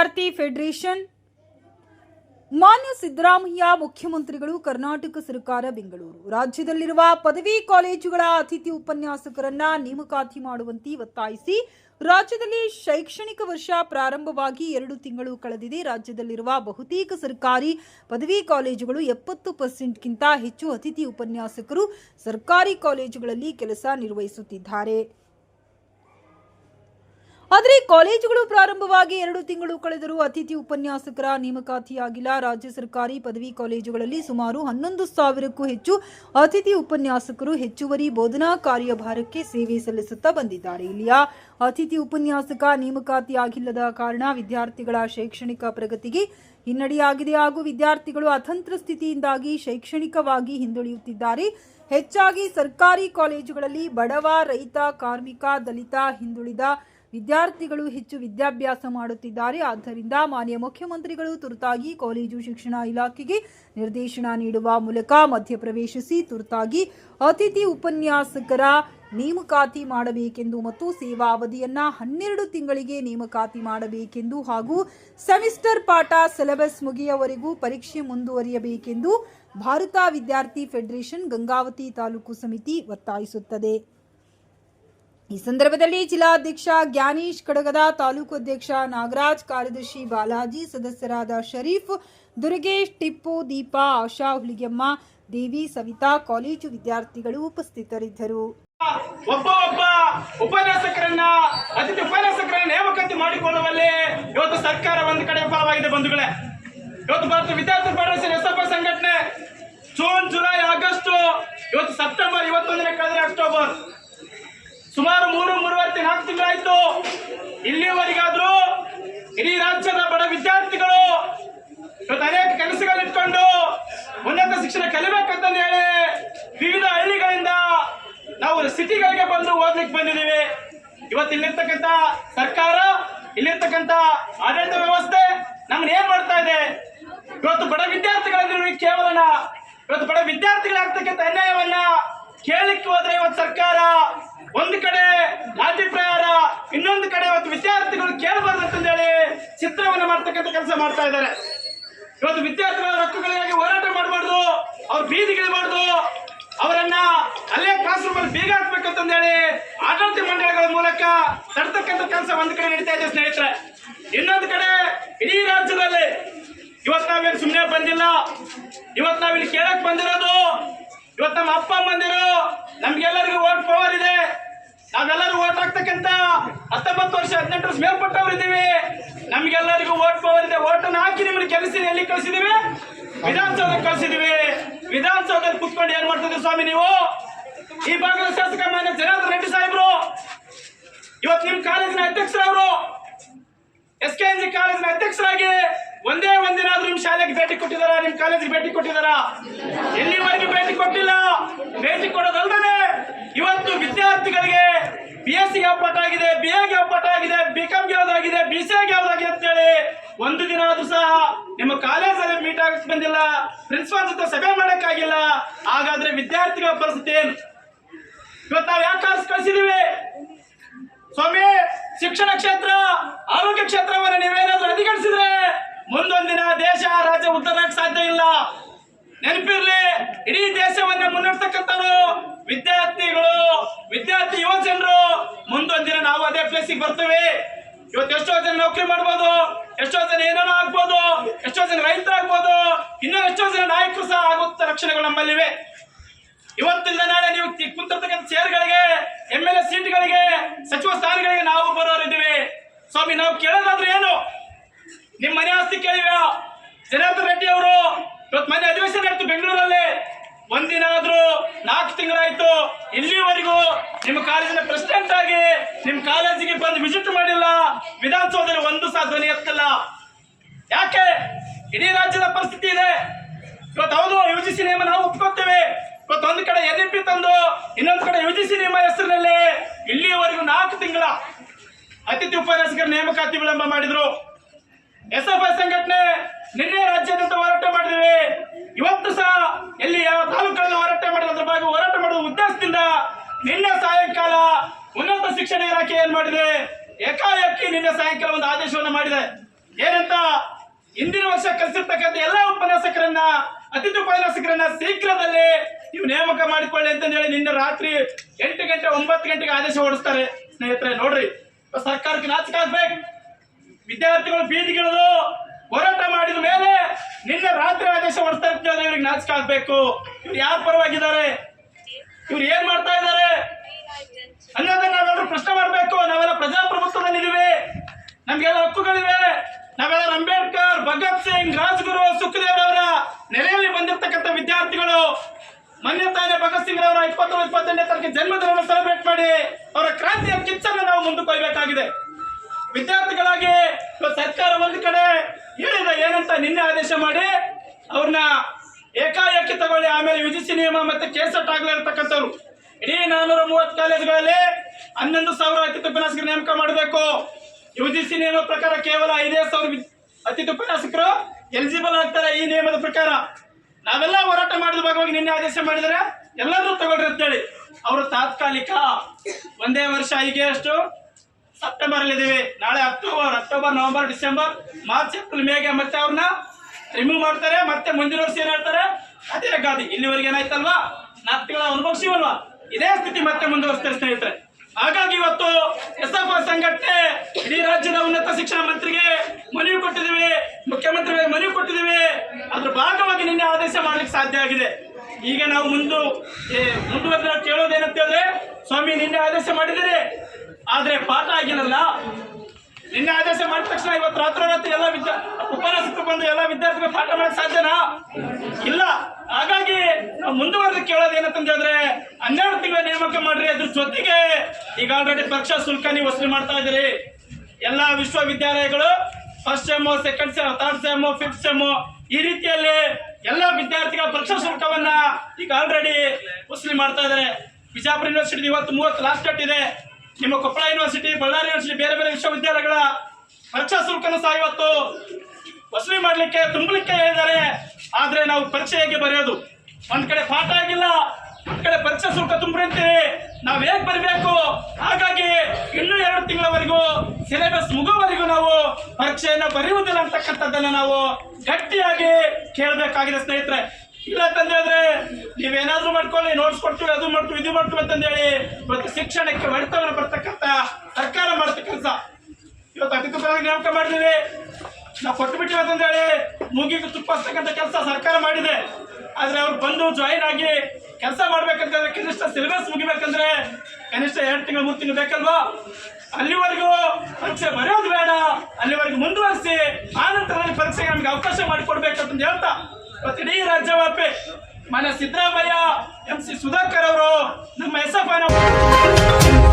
ವಿದ್ಯಾರ್ಥಿ ಫೆಡರೇಷನ್. ಮಾನ್ಯ ಸಿದ್ದರಾಮಯ್ಯ, ಮುಖ್ಯಮಂತ್ರಿಗಳು, ಕರ್ನಾಟಕ ಸರ್ಕಾರ, ಬೆಂಗಳೂರು. ರಾಜ್ಯದಲ್ಲಿರುವ ಪದವಿ ಕಾಲೇಜುಗಳ ಅತಿಥಿ ಉಪನ್ಯಾಸಕರನ್ನ ನೇಮಕಾತಿ ಮಾಡುವಂತೆ ಒತ್ತಾಯಿಸಿ, ರಾಜ್ಯದಲ್ಲಿ ಶೈಕ್ಷಣಿಕ ವರ್ಷ ಪ್ರಾರಂಭವಾಗಿ ಎರಡು ತಿಂಗಳು ಕಳೆದಿದೆ. ರಾಜ್ಯದಲ್ಲಿರುವ ಬಹುತೇಕ ಸರ್ಕಾರಿ ಪದವಿ ಕಾಲೇಜುಗಳು ಎಪ್ಪತ್ತು ಪರ್ಸೆಂಟ್ಗಿಂತ ಹೆಚ್ಚು ಅತಿಥಿ ಉಪನ್ಯಾಸಕರು ಸರ್ಕಾರಿ ಕಾಲೇಜುಗಳಲ್ಲಿ ಕೆಲಸ ನಿರ್ವಹಿಸುತ್ತಿದ್ದಾರೆ. ಆದರೆ ಕಾಲೇಜುಗಳು ಪ್ರಾರಂಭವಾಗಿ ಎರಡು ತಿಂಗಳು ಕಳೆದರೂ ಅತಿಥಿ ಉಪನ್ಯಾಸಕರ ನೇಮಕಾತಿಯಾಗಿಲ್ಲ. ರಾಜ್ಯ ಸರ್ಕಾರಿ ಪದವಿ ಕಾಲೇಜುಗಳಲ್ಲಿ ಸುಮಾರು ಹನ್ನೊಂದು ಸಾವಿರಕ್ಕೂ ಹೆಚ್ಚು ಅತಿಥಿ ಉಪನ್ಯಾಸಕರು ಹೆಚ್ಚುವರಿ ಬೋಧನಾ ಕಾರ್ಯಭಾರಕ್ಕೆ ಸೇವೆ ಸಲ್ಲಿಸುತ್ತಾ ಬಂದಿದ್ದಾರೆ. ಇಲ್ಲಿಯ ಅತಿಥಿ ಉಪನ್ಯಾಸಕ ನೇಮಕಾತಿಯಾಗಿಲ್ಲದ ಕಾರಣ ವಿದ್ಯಾರ್ಥಿಗಳ ಶೈಕ್ಷಣಿಕ ಪ್ರಗತಿಗೆ ಹಿನ್ನಡೆಯಾಗಿದೆ ಹಾಗೂ ವಿದ್ಯಾರ್ಥಿಗಳು ಅತಂತ್ರ ಸ್ಥಿತಿಯಿಂದಾಗಿ ಶೈಕ್ಷಣಿಕವಾಗಿ ಹಿಂದುಳಿಯುತ್ತಿದ್ದಾರೆ. ಹೆಚ್ಚಾಗಿ ಸರ್ಕಾರಿ ಕಾಲೇಜುಗಳಲ್ಲಿ ಬಡವ, ರೈತ, ಕಾರ್ಮಿಕ, ದಲಿತ ಹಿಂದುಳಿದ ವಿದ್ಯಾರ್ಥಿಗಳು ಹೆಚ್ಚು ವಿದ್ಯಾಭ್ಯಾಸ ಮಾಡುತ್ತಿದ್ದಾರೆ. ಆದ್ದರಿಂದ ಮಾನ್ಯ ಮುಖ್ಯಮಂತ್ರಿಗಳು ತುರ್ತಾಗಿ ಕಾಲೇಜು ಶಿಕ್ಷಣ ಇಲಾಖೆಗೆ ನಿರ್ದೇಶನ ನೀಡುವ ಮೂಲಕ ಮಧ್ಯಪ್ರವೇಶಿಸಿ ತುರ್ತಾಗಿ ಅತಿಥಿ ಉಪನ್ಯಾಸಕರ ನೇಮಕಾತಿ ಮಾಡಬೇಕೆಂದು ಮತ್ತು ಸೇವಾ ಅವಧಿಯನ್ನು ಹನ್ನೆರಡು ತಿಂಗಳಿಗೆ ನೇಮಕಾತಿ ಮಾಡಬೇಕೆಂದು ಹಾಗೂ ಸೆಮಿಸ್ಟರ್ ಪಾಠ ಸಿಲೆಬಸ್ ಮುಗಿಯವರೆಗೂ ಪರೀಕ್ಷೆ ಮುಂದುವರಿಯಬೇಕೆಂದು ಭಾರತ ವಿದ್ಯಾರ್ಥಿ ಫೆಡರೇಷನ್ ಗಂಗಾವತಿ ತಾಲೂಕು ಸಮಿತಿ ಒತ್ತಾಯಿಸುತ್ತದೆ. ಈ ಸಂದರ್ಭದಲ್ಲಿ ಜಿಲ್ಲಾಧ್ಯಕ್ಷ ಜ್ಞಾನೀಶ್ ಕಡಗದ ತಾಲೂಕು ಅಧ್ಯಕ್ಷ ನಾಗರಾಜ್, ಕಾರ್ಯದರ್ಶಿ ಬಾಲಾಜಿ, ಸದಸ್ಯರಾದ ಶರೀಫ್, ದುರ್ಗೇಶ್, ಟಿಪ್ಪು, ದೀಪಾ, ಆಶಾ, ಹುಲಿಗೆಮ್ಮ, ದೇವಿ, ಸವಿತಾ, ಕಾಲೇಜು ವಿದ್ಯಾರ್ಥಿಗಳು ಉಪಸ್ಥಿತರಿದ್ದರು. ಒಬ್ಬ ಒಬ್ಬ ಉಪನ್ಯಾಸಕರನ್ನ, ಅತಿಥಿ ಉಪನ್ಯಾಸಕರನ್ನ ನೇಮಕಾತಿ ಮಾಡಿಕೊಳ್ಳುವಲ್ಲಿ ಇವತ್ತು ಸರ್ಕಾರ ಒಂದು ಕಡೆ ವಿಫಲವಾಗಿದೆ ಬಂಧುಗಳೇ. ಇವತ್ತು ಭಾರತ ವಿದ್ಯಾರ್ಥಿ ಫೆಡರೇಷನ್ ಸಂಘಟನೆ ಜೂನ್, ಜುಲೈ, ಆಗಸ್ಟ್, ಇವತ್ತು ಸೆಪ್ಟೆಂಬರ್, ಇವತ್ತೊಂದನೇ ಕಳೆದ್ರೆ ಅಕ್ಟೋಬರ್ ಸುಮಾರು ಮೂರು ಮೂರುವರೆ ನಾಲ್ಕು ತಿಂಗಳಾಯ್ತು ಇಲ್ಲಿಯವರೆಗಾದ್ರೂ ಇಡೀ ರಾಜ್ಯದ ಬಡ ವಿದ್ಯಾರ್ಥಿಗಳು ಇವತ್ತು ಅನೇಕ ಕೆಲಸಗಳಿಟ್ಕೊಂಡು ಉನ್ನತ ಶಿಕ್ಷಣ ಕಲಿಬೇಕಂತ ಹೇಳಿ ವಿವಿಧ ಹಳ್ಳಿಗಳಿಂದ ನಾವು ಸಿಟಿಗಳಿಗೆ ಬಂದು ಓದ್ಲಿಕ್ಕೆ ಬಂದಿದ್ದೀವಿ. ಇವತ್ತು ಇಲ್ಲಿರ್ತಕ್ಕಂಥ ಸರ್ಕಾರ, ಇಲ್ಲಿರ್ತಕ್ಕಂಥ ಆಡಳಿತ ವ್ಯವಸ್ಥೆ ನಮ್ಮನ್ನ ಏನ್ ಮಾಡ್ತಾ ಇದೆ? ಇವತ್ತು ಬಡ ವಿದ್ಯಾರ್ಥಿಗಳಂದ್ರೆ ಕೇವಲ ಇವತ್ತು ಬಡ ವಿದ್ಯಾರ್ಥಿಗಳಾಗ್ತಕ್ಕಂಥ ಅನ್ಯಾಯವನ್ನ ಕೇಳಲಿಕ್ಕೆ ಹೋದ್ರೆ ಇವತ್ತು ಸರ್ಕಾರ ಒಂದು ಲಾಠಿ ಪ್ರಹಾರ ಇನ್ನೊಂದು ಕಡೆ ಇವತ್ತು ವಿದ್ಯಾರ್ಥಿಗಳು ಕೇಳಬಾರ್ದು ಅಂತಂದೇಳಿ ಚಿತ್ರವನ್ನ ಮಾಡ್ತಕ್ಕಂಥ ಕೆಲಸ ಮಾಡ್ತಾ ಇದ್ದಾರೆ. ಇವತ್ತು ವಿದ್ಯಾರ್ಥಿಗಳ ಹಕ್ಕುಗಳಿಗಾಗಿ ಹೋರಾಟ ಮಾಡಬಾರ್ದು ಅವ್ರ ಬೀದಿಗಿಳಬಾರ್ದು ಅವರನ್ನ ಅಲ್ಲೇ ಕ್ಲಾಸ್ ರೂಮ್ ಅಲ್ಲಿ ಬೀಗ ಹಾಕ್ಬೇಕಂತಂದೇಳಿ ಆಡಳಿತ ಮಂಡಳಿಗಳ ಮೂಲಕ ತಡ್ತಕ್ಕಂಥ ಕೆಲಸ ಒಂದು ಕಡೆ ನಡೀತಾ ಇದೆ ಸ್ನೇಹಿತರೆ. ಇನ್ನೊಂದು ಕಡೆ ಇಡೀ ರಾಜ್ಯದಲ್ಲಿ ಇವತ್ತು ನಾವೇನು ಸುಮ್ಮನೆ ಬಂದಿಲ್ಲ. ಇವತ್ತು ನಾವಿಲ್ಲಿ ಕೇಳಕ್ ಬಂದಿರೋದು ಇವತ್ತು ನಮ್ಮ ಅಪ್ಪ ಬಂದಿರೋ, ನಮ್ಗೆಲ್ಲರಿಗೂ ಓಟ್ ಪವರ್ ಇದೆ. ನಾವೆಲ್ಲರೂ ಓಟ್ ಹಾಕ್ತಕ್ಕಂತ ಹತ್ತೊಂಬತ್ತು ವರ್ಷ, ಹದಿನೆಂಟು ವರ್ಷ ಮೇಲ್ಪಟ್ಟವ್ರು ಇದ್ದೀವಿ. ನಮ್ಗೆಲ್ಲರಿಗೂ ಓಟ್ ಪವರ್ ಇದೆ. ಓಟನ್ನು ಹಾಕಿ ನಿಮ್ಮನ್ನ ಕೆಲಸ ಎಲ್ಲಿ ಕಳಿಸಿದೀವಿ? ವಿಧಾನಸೌಧಕ್ಕೆ ಕಳಿಸಿದೀವಿ. ವಿಧಾನಸೌಧದಲ್ಲಿ ಕುತ್ಕೊಂಡು ಏನ್ ಮಾಡ್ತಿದ್ರು ಸ್ವಾಮಿ ನೀವು? ಈ ಭಾಗದ ಶಾಸಕ ಮಾನ್ಯ ಜನಾರ್ದನ್ ರೆಡ್ಡಿ ಸಾಹೇಬ್ರು, ಇವತ್ತು ನಿಮ್ ಕಾಲೇಜಿನ ಅಧ್ಯಕ್ಷರವರು, ಎಸ್ ಕೆ ಎನ್ ಜಿ ಕಾಲೇಜಿನ ಅಧ್ಯಕ್ಷರಾಗಿ ಒಂದೇ ಒಂದಿನ ಆದ್ರೂ ನಿಮ್ ಶಾಲೆಗೆ ಭೇಟಿ ಕೊಟ್ಟಿದಾರ ನಿಮ್ ಕಾಲೇಜಿಗೆ ಭೇಟಿ ಕೊಟ್ಟಿದಾರ ಎಲ್ಲಿವರೆಗೂ ಭೇಟಿ ಕೊಟ್ಟಿಲ್ಲ? ಭೇಟಿ ಕೊಡೋದಲ್ದೇ ಇವತ್ತು ವಿದ್ಯಾರ್ಥಿಗಳಿಗೆ ಬಿ ಎಸ್ ಸಿಗೆ ಆಗಿದೆ ಬಿ ಎಗೆ ಆಗಿದೆ ಬಿ ಕಾಮ್ಗೆ ಯಾವ್ದಾಗಿದೆ ಬಿ ಸಿ ಎಗೆ ಯಾವ್ದಾಗಿದೆ ಅಂತೇಳಿ ಒಂದು ದಿನ ಆದ್ರೂ ಸಹ ನಿಮ್ಮ ಕಾಲೇಜಲ್ಲಿ ಮೀಟ್ ಆಗಕ್ಕೆ ಬಂದಿಲ್ಲ ಪ್ರಿನ್ಸಿಪಾಲ್ ಜೊತೆ ಸಭೆ ಮಾಡೋಕ್ಕಾಗಿಲ್ಲ. ಹಾಗಾದ್ರೆ ವಿದ್ಯಾರ್ಥಿಗಳ ಪರಿಸ್ಥಿತಿ ಏನು? ಇವತ್ತು ನಾವು ಯಾಕೆ ಕಳ್ಸಿ, ಕಳಿಸಿದೀವಿ? ಸ್ವಾಮಿ, ಶಿಕ್ಷಣ ಕ್ಷೇತ್ರ, ಆರೋಗ್ಯ ಕ್ಷೇತ್ರವನ್ನು ನೀವೇನಾದ್ರೂ ಮುಂದೊಂದು ಮುಂದೊಂದಿನ ದೇಶ, ರಾಜ್ಯ ಉದ್ಧಾರಕ್ಕೆ ಸಾಧ್ಯ ಇಲ್ಲ. ನೆನಪಿರ್ಲಿ, ಇಡೀ ದೇಶವನ್ನ ಮುನ್ನಡೆಸ್ತಕ್ಕಂಥವ್ರು ವಿದ್ಯಾರ್ಥಿಗಳು, ವಿದ್ಯಾರ್ಥಿ ಯುವ ಜನರು ಮುಂದೊಂದಿನ ನಾವು ಅದೇ ಪ್ಲೇಸಿಗೆ ಬರ್ತೇವೆ. ಇವತ್ತು ಎಷ್ಟೋ ಜನ ನೌಕರಿ ಮಾಡ್ಬೋದು, ಎಷ್ಟೋ ಜನ ಏನೇನೋ ಆಗ್ಬೋದು, ಎಷ್ಟೋ ಜನ ರೈತರಾಗ್ಬೋದು, ಇನ್ನೂ ಎಷ್ಟೋ ಜನ ನಾಯಕರು ಸಹ ಆಗುತ್ತ ರಕ್ಷಣೆಗಳು ನಮ್ಮಲ್ಲಿವೆ. ಇವತ್ತಿಂದ ನಾಳೆ ನೀವು ಕುಂತಿರ್ತಕ್ಕಂಥ ಚೇರ್ಗಳಿಗೆ ಎಂ ಎಲ್ ಎ ಸೀಟ್ಗಳಿಗೆ ಸಚಿವ ಸ್ಥಾನಗಳಿಗೆ ನಾವು ಬರೋರಿದ್ದೀವಿ. ಸ್ವಾಮಿ, ನಾವು ಕೇಳೋದಾದ್ರೆ ಏನು? ನಿಮ್ಮ ಮನೆ ಆಸ್ತಿ ಕೇಳಿವ ಜನಾರ್ದನ್ ರೆಡ್ಡಿ ಅವರು, ಇವತ್ತು ಮನೆ ಅಧಿವೇಶನ ನಡೆಯಿತು ಬೆಂಗಳೂರಲ್ಲಿ. ಒಂದಿನ ಆದ್ರೂ ನಾಲ್ಕು ತಿಂಗಳಾಯ್ತು, ಇಲ್ಲಿವರೆಗೂ ನಿಮ್ಮ ಕಾಲೇಜಿನ ಪ್ರೆಸಿಡೆಂಟ್ ಆಗಿ ನಿಮ್ಮ ಕಾಲೇಜಿಗೆ ಬಂದು ವಿಸಿಟ್ ಮಾಡಿಲ್ಲ. ವಿಧಾನಸೌಧದಲ್ಲಿ ಒಂದು ಸಹ ಧ್ವನಿ ಎತ್ತಲ್ಲ. ಯಾಕೆ? ಇಡೀ ರಾಜ್ಯದ ಪರಿಸ್ಥಿತಿ ಇದೆ. ಇವತ್ತು ಹೌದು ಯು ಜಿ ಸಿ ನಿಯಮ ನಾವು ಒಪ್ಕೋತೇವೆ ಇವತ್ತು ಒಂದು ಕಡೆ ಎನ್ ಪಿ ತಂದು, ಇನ್ನೊಂದು ಕಡೆ ಯು ಜಿ ಸಿ ನಿಯಮ ಹೆಸರಿನಲ್ಲಿ ಇಲ್ಲಿಯವರೆಗೂ ನಾಲ್ಕು ತಿಂಗಳ ಅತಿಥಿ ಉಪನ್ಯಾಸಕರ ನೇಮಕಾತಿ ವಿಳಂಬ ಮಾಡಿದ್ರು. ಎಸ್ ಎಫ್ ಐ ಸಂಘಟನೆ ನಿನ್ನೆ ರಾಜ್ಯಾದ್ಯಂತ ಹೋರಾಟ ಮಾಡಿದ್ವಿ ಇವತ್ತು ಸಹ ಎಲ್ಲಿ ಯಾವ ತಾಲೂಕುಗಳಲ್ಲಿ ಹೋರಾಟ ಮಾಡಿದ ಅದ್ರ ಬಗ್ಗೆ ಹೋರಾಟ ಮಾಡುವ ಉದ್ದೇಶದಿಂದ ನಿನ್ನೆ ಸಾಯಂಕಾಲ ಉನ್ನತ ಶಿಕ್ಷಣ ಇಲಾಖೆ ಏನ್ ಮಾಡಿದೆ ಏಕಾಏಕಿ ನಿನ್ನೆ ಸಾಯಂಕಾಲ ಒಂದು ಆದೇಶವನ್ನು ಮಾಡಿದೆ. ಏನಂತ? ಹಿಂದಿನ ವರ್ಷ ಕಲಿಸಿರ್ತಕ್ಕಂಥ ಎಲ್ಲ ಉಪನ್ಯಾಸಕರನ್ನ ಅತಿಥಿ ಉಪನ್ಯಾಸಕರನ್ನ ಶೀಘ್ರದಲ್ಲಿ ನೀವು ನೇಮಕ ಮಾಡಿಕೊಳ್ಳಿ ಅಂತ ಹೇಳಿ ನಿನ್ನೆ ರಾತ್ರಿ ಎಂಟು ಗಂಟೆ ಒಂಬತ್ತು ಗಂಟೆಗೆ ಆದೇಶ ಹೊರಡಿಸ್ತಾರೆ. ಸ್ನೇಹಿತರೆ, ನೋಡ್ರಿ ಸರ್ಕಾರಕ್ಕೆ ನಾಚಿಕೆ ಆಗ್ಬೇಕು. ವಿದ್ಯಾರ್ಥಿಗಳು, ಬೀದಿಗಿಳಿದು ಹೋರಾಟ ಮಾಡಿದ ಮೇಲೆ ನಿನ್ನೆ ರಾತ್ರಿ ಆದೇಶ ಹೊರಡ್ತಾರೆ ಇವ್ರಿಗೆ ನಾಚಿಕೆ ಆಗ್ಬೇಕು. ಇವ್ರು ಯಾರು ಪರವಾಗಿದ್ದಾರೆ? ಇವ್ರು ಏನ್ ಮಾಡ್ತಾ ಇದ್ದಾರೆ? ಅನ್ನೋದನ್ನ ನಾವೆಲ್ಲರೂ ಪ್ರಶ್ನೆ ಮಾಡಬೇಕು. ನಾವೆಲ್ಲ ಪ್ರಜಾಪ್ರಭುತ್ವದಲ್ಲಿದ್ದೀವಿ ನಮಗೆಲ್ಲ ಹಕ್ಕುಗಳಿವೆ. ನಾವೆಲ್ಲ ಅಂಬೇಡ್ಕರ್, ಭಗತ್ ಸಿಂಗ್, ರಾಜ್ಗುರು ಸುಖದೇವ್ ಅವರ ನೆಲೆಯಲ್ಲಿ ಬಂದಿರತಕ್ಕಂಥ ವಿದ್ಯಾರ್ಥಿಗಳು. ಮೊನ್ನೆ ಭಗತ್ ಸಿಂಗ್ ಅವರ ಇಪ್ಪತ್ತೊಂದು, ಇಪ್ಪತ್ತೆಂಟನೇ ತಾರೀಕು ಜನ್ಮದಿನವನ್ನು ಸೆಲೆಬ್ರೇಟ್ ಮಾಡಿ ಅವರ ಕ್ರಾಂತಿಯ ಕಿಚ್ಚನ್ನು ನಾವು ಮುಂದುಕೊಯ್ಬೇಕಾಗಿದೆ ವಿದ್ಯಾರ್ಥಿಗಳಾಗಿ ಸರ್ಕಾರ ಒಂದು ಕಡೆ ಹೇಳಿದ ಏನಂತ ನಿನ್ನೆ ಆದೇಶ ಮಾಡಿ ಅವ್ರನ್ನ ಏಕಾಏಕಿ ತಗೊಳ್ಳಿ. ಆಮೇಲೆ ಯುಜಿಸಿ ನಿಯಮ ಮತ್ತೆ ಕೇಸಟ್ ಆಗಲೇ ಇರ್ತಕ್ಕಂಥವ್ರು. ಇಡೀ ನಾನೂರ ಮೂವತ್ತು ಕಾಲೇಜುಗಳಲ್ಲಿ ಹನ್ನೊಂದು ಸಾವಿರ ಅತಿಥಿ ನೇಮಕ ಮಾಡಬೇಕು. ಯು ಜಿ ಸಿ ನಿಯಮ ಪ್ರಕಾರ ಕೇವಲ ಐದೇ ಸಾವಿರ ಅತಿಥಿ ಉಪನ್ಯಾಸಕರು ಎಲಿಜಿಬಲ್ ಆಗ್ತಾರೆ ಈ ನಿಯಮದ ಪ್ರಕಾರ. ನಾವೆಲ್ಲ ಹೋರಾಟ ಮಾಡಿದ ಭಾಗವಾಗಿ ನಿನ್ನೆ ಆದೇಶ ಮಾಡಿದರೆ ಎಲ್ಲರೂ ತಗೊಳ್ರಿ ಅಂತೇಳಿ. ಅವರು ತಾತ್ಕಾಲಿಕ. ಒಂದೇ ವರ್ಷ ಈಗ ಅಷ್ಟು ಸೆಪ್ಟೆಂಬರ್ ಅಲ್ಲಿ ನಾಳೆ October October, November, December, March, April ಮೇಗೆ ಮತ್ತೆ ಅವ್ರನ್ನ ರಿಮೂವ್ ಮಾಡ್ತಾರೆ. ಮತ್ತೆ ಮುಂದಿನ ವರ್ಷ ಏನ್ ಹೇಳ್ತಾರೆ? ಅದೇ ಗಾದಿ. ಇಲ್ಲಿವರೆಗೆ ಏನಾಯ್ತಲ್ವಾ? ನಾಲ್ಕು ತಿಂಗಳ ಅನುಭವಿಸಿವಲ್ವಾ? ಇದೇ ಸ್ಥಿತಿ ಮತ್ತೆ ಮುಂದುವರಿಸ್ತಾರೆ ಸ್ನೇಹಿತರೆ ಹಾಗಾಗಿ ಇವತ್ತು ಎಸ್ ಎಫ್ ಸಂಘಟನೆ, ಇಡೀ ರಾಜ್ಯದ ಉನ್ನತ ಶಿಕ್ಷಣ ಮಂತ್ರಿಗೆ ಮನವಿ ಕೊಟ್ಟಿದ್ದೀವಿ, ಮುಖ್ಯಮಂತ್ರಿಗಳಿಗೆ ಮನವಿ ಕೊಟ್ಟಿದ್ದೀವಿ. ಅದ್ರ ಭಾಗವಾಗಿ ನಿನ್ನೆ ಆದೇಶ ಮಾಡ್ಲಿಕ್ಕೆ ಸಾಧ್ಯ ಆಗಿದೆ. ಈಗ ನಾವು ಮುಂದು ಮುಂದುವರೆದ ಕೇಳೋದೇನಂತ ಹೇಳಿದ್ರೆ, ಸ್ವಾಮಿ ನಿನ್ನೆ ಆದೇಶ ಮಾಡಿದ್ದೀರಿ. ಆದ್ರೆ ಪಾಠ ಆಗಿರಲ್ಲ ನಿನ್ನೆ ಆದೇಶ ಮಾಡಿದ ತಕ್ಷಣ ಇವತ್ತು ರಾತ್ರೋರಾತ್ರಿ ಎಲ್ಲ ವಿದ್ಯಾ ಉಪನ್ಯಾಸಕ್ಕೆ ಬಂದು ಎಲ್ಲ ವಿದ್ಯಾರ್ಥಿಗಳು ಪಾಠ ಮಾಡಕ್ ಸಾಧ್ಯನಾ? ಇಲ್ಲ. ಹಾಗಾಗಿ ನಾವು ಮುಂದುವರೆದು ಕೇಳೋದು ಏನಂತ ಹೇಳಿದ್ರೆ ಹನ್ನೆರಡು ತಿಂಗಳ ನೇಮಕ ಮಾಡ್ರಿ, ಅದ್ರ ಜೊತೆಗೆ ಈಗ ಆಲ್ರೆಡಿ ಪರೀಕ್ಷಾ ಶುಲ್ಕ ನೀವು ವಸೂಲಿ ಮಾಡ್ತಾ ಇದ್ದೀರಿ. ಎಲ್ಲ ವಿಶ್ವವಿದ್ಯಾಲಯಗಳು first sem second sem third sem fifth sem ಈ ರೀತಿಯಲ್ಲಿ ಎಲ್ಲ ವಿದ್ಯಾರ್ಥಿಗಳ ಪರೀಕ್ಷಾ ಶುಲ್ಕವನ್ನ ಈಗ ಆಲ್ರೆಡಿ ವಸೂಲಿ ಮಾಡ್ತಾ ಇದ್ದಾರೆ. ಬಿಜಾಪುರ ಯೂನಿವರ್ಸಿಟಿ ಇವತ್ತು ಮೂವತ್ತು ಲಾಸ್ಟ್ ಡೇಟ್ ಇದೆ. ನಿಮ್ಮ ಕೊಪ್ಪಳ ಯೂನಿವರ್ಸಿಟಿ ಬಳ್ಳಾರಿ ಯೂನಿವರ್ಸಿಟಿ ಬೇರೆ ಬೇರೆ ವಿಶ್ವವಿದ್ಯಾಲಯಗಳ ಪರೀಕ್ಷಾ ಶುಲ್ಕನ ಸಹ ಇವತ್ತು ವಸೂಲಿ ಮಾಡಲಿಕ್ಕೆ, ತುಂಬಲಿಕ್ಕೆ ಹೇಳಿದ್ದಾರೆ. ಆದ್ರೆ ನಾವು ಪರಿಚಯ ಹೇಗೆ ಬರೆಯೋದು. ಒಂದು ಕಡೆ ಪಾಠ ಆಗಿಲ್ಲ, ಒಂದು ಕಡೆ ಪರಿಚಯ ಶುಲ್ಕ ತುಂಬಿರಂತೀರಿ ನಾವು ಹೇಗ್ ಬರಬೇಕು? ಹಾಗಾಗಿ ಇನ್ನೂ ಎರಡು ತಿಂಗಳವರೆಗೂ ಸಿಲೆಬಸ್ ಮುಗುವವರೆಗೂ ನಾವು ಪರೀಕ್ಷೆಯನ್ನು ಬರೆಯುವುದಿಲ್ಲ ಅಂತಕ್ಕಂಥದ್ದನ್ನು ನಾವು ಗಟ್ಟಿಯಾಗಿ ಕೇಳಬೇಕಾಗಿದೆ ಸ್ನೇಹಿತರೆ. ಇಲ್ಲ ಅಂತಂದ್ರೆ ನೀವೇನಾದ್ರೂ ಮಾಡ್ಕೊಳ್ಳಿ ನೋಟ್ಸ್ ಕೊಡ್ತೀವಿ, ಅದು ಮಾಡ್ತೀವಿ, ಇದು ಮಾಡ್ತೀವಿ ಅಂತಂದೇಳಿ ಇವತ್ತು ಶಿಕ್ಷಣಕ್ಕೆ ಹೊಡೆತವನ್ನು ಬರ್ತಕ್ಕಂಥ ಸರ್ಕಾರ ಮಾಡ್ತ ಕೆಲಸ ಇವತ್ತು ಅಧಿಕೃತವಾಗಿ ನೇಮಕ ಮಾಡಿದ್ದೀವಿ. ನಾವು ಕೊಟ್ಟು ಬಿಟ್ಟಿವಿ ಹೇಳಿ ಮೂಗಿಗೆ ತುಪ್ಪ ಹಚ್ತಕ್ಕಂಥ ಕೆಲಸ ಸರ್ಕಾರ ಮಾಡಿದೆ. ಆದರೆ ಅವ್ರು ಬಂದು ಜಾಯಿನ್ ಆಗಿ ಕೆಲಸ ಮಾಡ್ಬೇಕಂತಂದ್ರೆ ಕನಿಷ್ಠ ಸಿಲೆಬಸ್ ಮುಗಿಬೇಕಂದ್ರೆ ಕನಿಷ್ಠ ಎರಡು ತಿಂಗಳು, ಮೂರು ತಿಂಗಳು ಬೇಕಲ್ವಾ? ಅಲ್ಲಿವರೆಗೂ ಪರೀಕ್ಷೆ ಬರೆಯೋದು ಬೇಡ. ಅಲ್ಲಿವರೆಗೂ ಮುಂದುವರಿಸಿ ಆ ನಂತರದಲ್ಲಿ ಪರೀಕ್ಷೆಗೆ ನಮಗೆ ಅವಕಾಶ ಮಾಡಿಕೊಡ್ಬೇಕಂತ ಹೇಳ್ತಾ ಇವತ್ತು ಇಡೀ ರಾಜ್ಯವ್ಯಾಪಿ. ಮನೆ ಸಿದ್ದರಾಮಯ್ಯ, ಎಂ ಸಿ ಸುಧಾಕರ್ ಅವರು, ನಮ್ಮ ಎಸ್ ಎಫ್